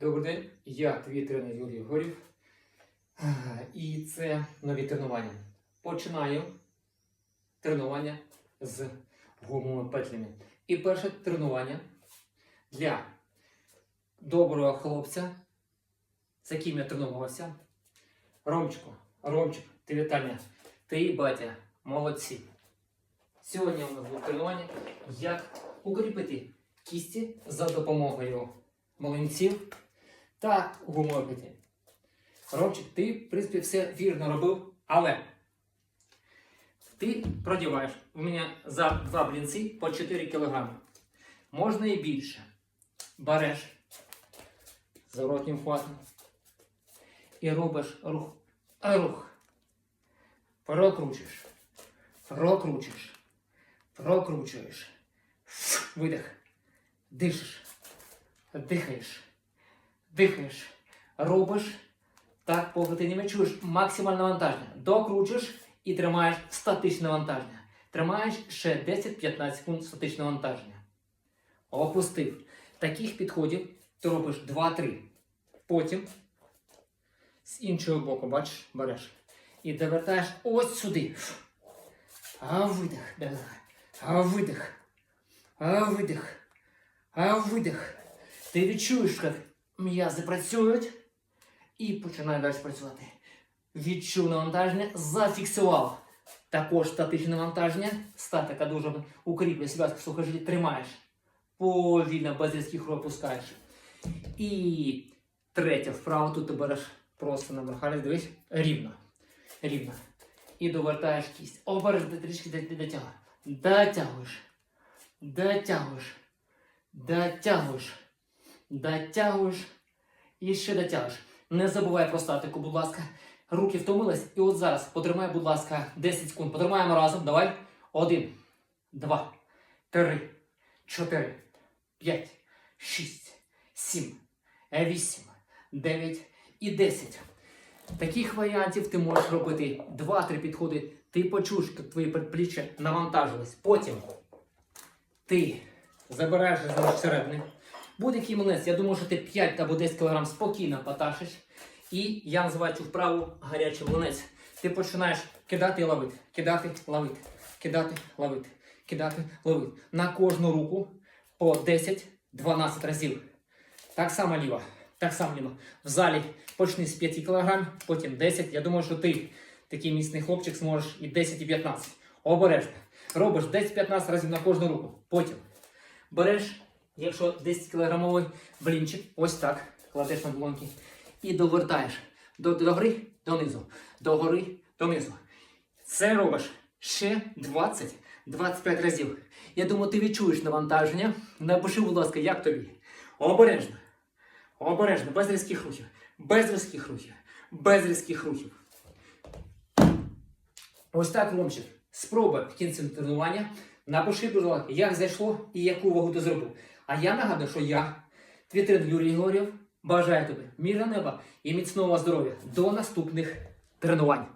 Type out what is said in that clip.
Добрий день, я твій тренер Юрій Горів. І це нові тренування. Починаю тренування з гумовими петлями. І перше тренування для доброго хлопця, з яким я тренувався. Ромчику, Ромчик, ти вітання. Ти і батя, молодці. Сьогодні у нас буде тренування, як укріпити кісті за допомогою млинців та гумопіті. Ромчик, ти, в принципі, все вірно робив, але ти продіваєш у мене за два блінці по 4 кг. Можна і більше. Береш зворотнім хватом і робиш рух. Рух. Прокручуєш. Прокручуєш. Прокручуєш. Видих. Дишиш. Дихаєш. Дихаєш. Робиш так, поки ти не відчуєш максимальне навантаження. Докручуєш і тримаєш статичне навантаження. Тримаєш ще 10-15 секунд статичне навантаження. Опустив. Таких підходів ти робиш 2-3. Потім з іншого боку, бачиш, береш. І довертаєш ось сюди. А видих. А видих. А видих. А видих. Ти відчуєш, як м'язи працюють і починає далі працювати. Відчув навантаження, зафіксував. Також статичне навантаження. Статика дуже укріплює зв'язку сухожилі, тримаєш. Повільно, без різких рук опускаєш. І третя вправа тут ти береш просто на верхалі, дивись, рівно. Рівно. І довертаєш кість. Обережно трішки до- до- дотягуєш. Дотягуєш. Дотягуєш. Дотягуєш. Дотягуєш. І ще дотягуєш. Не забувай про статику, будь ласка. Руки втомились. І от зараз потримай, будь ласка, 10 секунд. Потримаємо разом. Давай. Один, два, три, чотири, п'ять, шість, сім, вісім, дев'ять і десять. Таких варіантів ти можеш робити 2-3 підходи. Ти почуєш, як твої предпліччя навантажились. Потім ти забираєш з середини. Будь-який млинець, я думаю, що ти 5 або 10 кг спокійно поташиш. І я називаю цю вправу гарячий млинець. Ти починаєш кидати і ловити, кидати, ловити, кидати, ловити, кидати, ловити. На кожну руку по 10-12 разів. Так само ліва. Так само ліва. В залі почни з 5 кг, потім 10. Я думаю, що ти такий міцний хлопчик зможеш і 10, і 15. Обережно. Робиш 10-15 разів на кожну руку. Потім береш, якщо 10 кілограмовий блінчик, ось так, кладеш на долоньки і довертаєш до, до гори, донизу, до гори, донизу. Це робиш ще 20-25 разів. Я думаю, ти відчуєш навантаження. Напиши, будь ласка, як тобі. Обережно. Обережно, без різких рухів. Без різких рухів. Без різких рухів. Ось так, Ромчик. Спробуй в кінці тренування. Напиши, будь ласка, як зайшло і яку вагу ти зробив. А я нагадую, що я, Твітрин Юрій Горів, бажаю тобі міра неба і міцного здоров'я. До наступних тренувань.